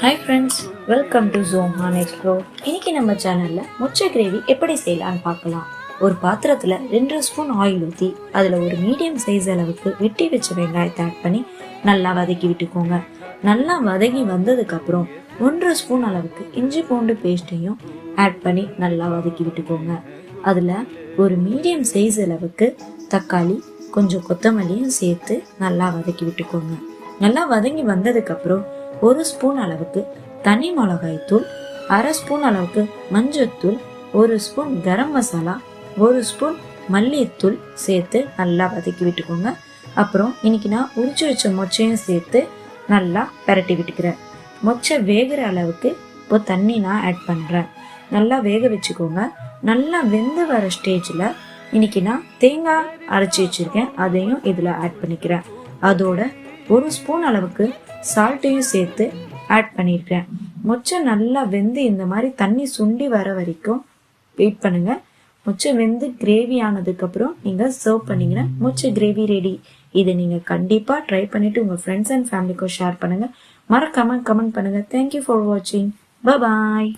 Hi friends welcome to zoom on explore இன்னைக்கு நம்ம சேனல்ல முச்சை கிரேவி எப்படி செய்யலாம்னு பார்க்கலாம். ஒரு பாத்திரத்துல ரெண்டு ஸ்பூன் ஆயில் ஊற்றி அதுல ஒரு மீடியம் சைஸ் அளவுக்கு வெட்டி வச்ச வெங்காயத்தை ஆட் பண்ணி நல்லா வதக்கி விட்டுக்கோங்க. நல்லா வதக்கி வந்ததுக்கு அப்புறம் ஒன்றரை ஸ்பூன் அளவுக்கு இஞ்சி பூண்டு பேஸ்ட்டையும் ஆட் பண்ணி நல்லா வதக்கி விட்டுக்கோங்க. அதில் ஒரு மீடியம் சைஸ் அளவுக்கு தக்காளி கொஞ்சம் கொத்தமல்லியும் சேர்த்து நல்லா வதக்கி விட்டுக்கோங்க. நல்லா வதங்கி வந்ததுக்கப்புறம் ஒரு ஸ்பூன் அளவுக்கு தனி மிளகாய் தூள் அரை ஸ்பூன் அளவுக்கு மஞ்சத்தூள் ஒரு ஸ்பூன் கரம் மசாலா ஒரு ஸ்பூன் மல்லித்தூள் சேர்த்து நல்லா வதக்கி விட்டுக்கோங்க. அப்புறம் இன்னைக்கு நான் உரிச்சு வச்ச மொச்சையும் சேர்த்து நல்லா பரட்டி விட்டுக்கிறேன். மொச்சை வேகிற அளவுக்கு இப்போ தண்ணி நான் ஆட் பண்ணுறேன் நல்லா வேக வச்சுக்கோங்க. நல்லா வெந்து வர ஸ்டேஜில் இன்னைக்கு நான் தேங்காய் அரைச்சி வச்சிருக்கேன். அதையும் இதில் ஆட் பண்ணிக்கிறேன். அதோட ஒரு ஸ்பூன் அளவுக்கு சால்ட்டையும் சேர்த்து ஆட் பண்ணியிருக்கேன் மொச்சை நல்லா வெந்து இந்த மாதிரி தண்ணி சுண்டி வர வரைக்கும் வெயிட் பண்ணுங்க. மொச்சை வெந்து கிரேவி ஆனதுக்கப்புறம் நீங்கள் சர்வ் பண்ணிங்கன்னா மொச்சை கிரேவி ரெடி இதை நீங்கள் கண்டிப்பாக ட்ரை பண்ணிவிட்டு உங்கள் ஃப்ரெண்ட்ஸ் அண்ட் ஃபேமிலிக்கும் ஷேர் பண்ணுங்கள் மறக்காமல் கமெண்ட் பண்ணுங்கள் தேங்க்யூ ஃபார் வாட்சிங் பாய்